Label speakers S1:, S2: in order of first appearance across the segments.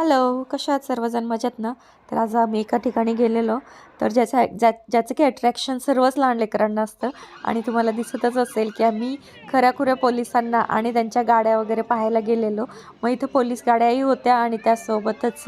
S1: Hello कशा आहात सर्वजण? मजेत ना? तर आज आम्ही एका ठिकाणी गेलेलो. तर ज्याचा ज्या ज्याचं की अट्रॅक्शन सर्वच लहान लेकरांना असतं. आणि तुम्हाला दिसतच असेल की आम्ही खऱ्याखुऱ्या पोलिसांना आणि त्यांच्या गाड्या वगैरे पाहायला गेलेलो. मग इथं पोलीस गाड्याही होत्या आणि त्यासोबतच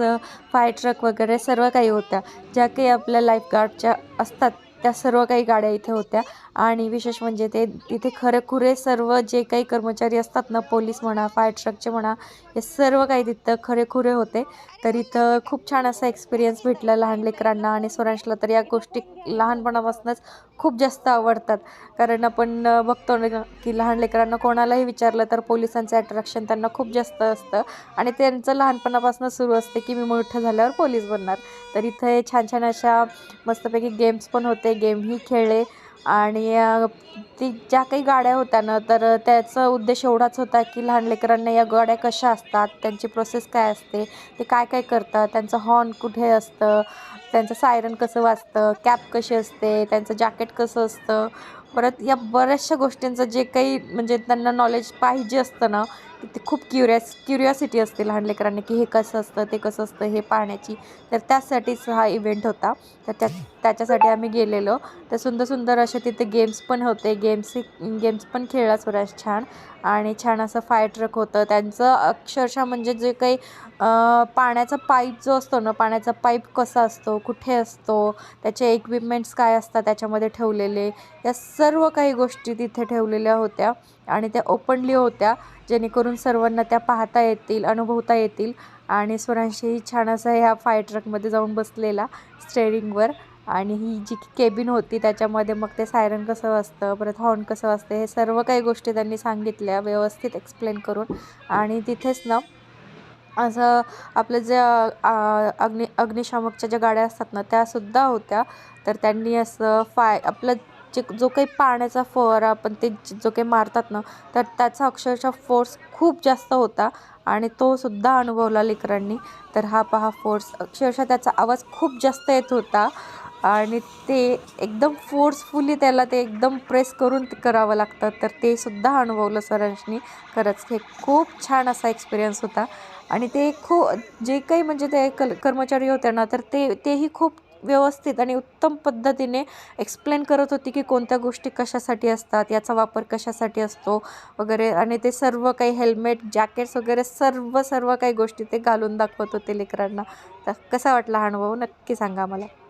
S1: फायर ट्रक वगैरे सर्व काही होत्या. ज्या काही आपल्या लाईफगार्डच्या असतात त्या सर्व काही गाड्या इथे होत्या. आणि विशेष म्हणजे ते इथे खरेखुरे सर्व जे काही कर्मचारी असतात ना पोलीस म्हणा फायर ट्रकचे म्हणा हे सर्व काही तिथं खरेखुरे होते. तर इथं खूप छान असा एक्सपिरियन्स भेटला लहान लेकरांना आणि स्वरांशला तर या गोष्टी लहानपणापासूनच खूप जास्त आवडतात. कारण आपण बघतो ना की लहान लेकरांना कोणालाही विचारलं तर पोलिसांचं अट्रॅक्शन त्यांना खूप जास्त असतं. आणि त्यांचं लहानपणापासून सुरू असते की मी मोठं झाल्यावर पोलीस बनणार. तर इथे छान छान अशा मस्तपैकी गेम्स पण होते. गेमही खेळले. आणि ती ज्या काही गाड्या होत्या ना तर त्याचा उद्देश एवढाच होता की लहान लेकरांना या गाड्या कशा असतात त्यांची प्रोसेस काय असते ते काय काय करतात त्यांचं हॉर्न कुठे असतं त्यांचं सायरन कसं वाजतं कॅप कशी असते त्यांचं जॅकेट कसं असतं. परत या बऱ्याचशा गोष्टींचं जे काही म्हणजे त्यांना नॉलेज पाहिजे असतं ना ते खूप क्युरियस क्युरिओसिटी असते लहान लेकरांनी की हे कसं असतं ते कसं असतं हे पाहण्याची. तर त्यासाठीच हा इव्हेंट होता. तर त्या त्याच्यासाठी आम्ही गेलेलो. तर सुंदर सुंदर असे तिथे गेम्स पण होते. गेम्स गेम्स पण खेळला सुराज छान. आणि छान असं फायर ट्रक होतं. त्यांचं अक्षरशः म्हणजे जे काही पाण्याचा पाईप जो असतो ना पाण्याचा पाईप कसा असतो कुठे असतो त्याचे इक्विपमेंट्स काय असतात त्याच्यामध्ये ठेवलेले या सर्व काही गोष्टी तिथे ठेवलेल्या होत्या. आणि त्या ओपनली होत्या. जेणेकरून सर्वांना त्या पाहता येतील अनुभवता येतील. आणि स्वरांशीही छान असा ह्या फायर ट्रकमध्ये जाऊन बसलेला स्टेरिंगवर आणि ही जी केबिन होती त्याच्यामध्ये मग ते सायरन कसं असतं परत हॉर्न कसं असतं हे सर्व काही गोष्टी त्यांनी सांगितल्या व्यवस्थित एक्सप्लेन करून. आणि तिथेच ना असं आपलं ज्या अग्नि अग्निशामकच्या ज्या गाड्या असतात ना त्यासुद्धा होत्या. तर त्यांनी असं फाय आपलं जे जो काही पाण्याचा फवारा आपण ते जो काही मारतात ना तर त्याचा अक्षरशः फोर्स खूप जास्त होता आणि तो सुद्धा अनुभवला लेकरांनी. तर हा पहा फोर्स अक्षरशः त्याचा आवाज खूप जास्त येत होता आणि ते एकदम फोर्सफुली त्याला ते एकदम प्रेस करून करावं लागतं. तर ते सुद्धा अनुभवलं सरांशनी खरंच हे खूप छान असा एक्सपिरियन्स होता. आणि ते खूप जे काही म्हणजे ते कल कर्मचारी होते ना तर ते तेही खूप व्यवस्थित आणि उत्तम पद्धतीने एक्सप्लेन करत होती की कोणत्या गोष्टी कशासाठी असतात याचा वापर कशासाठी असतो वगैरे. आणि ते सर्व काही हेल्मेट जॅकेट्स वगैरे सर्व सर्व काही गोष्टी ते घालून दाखवत होते लेकरांना. तर कसा वाटला हा अनुभव? नक्की सांगा मला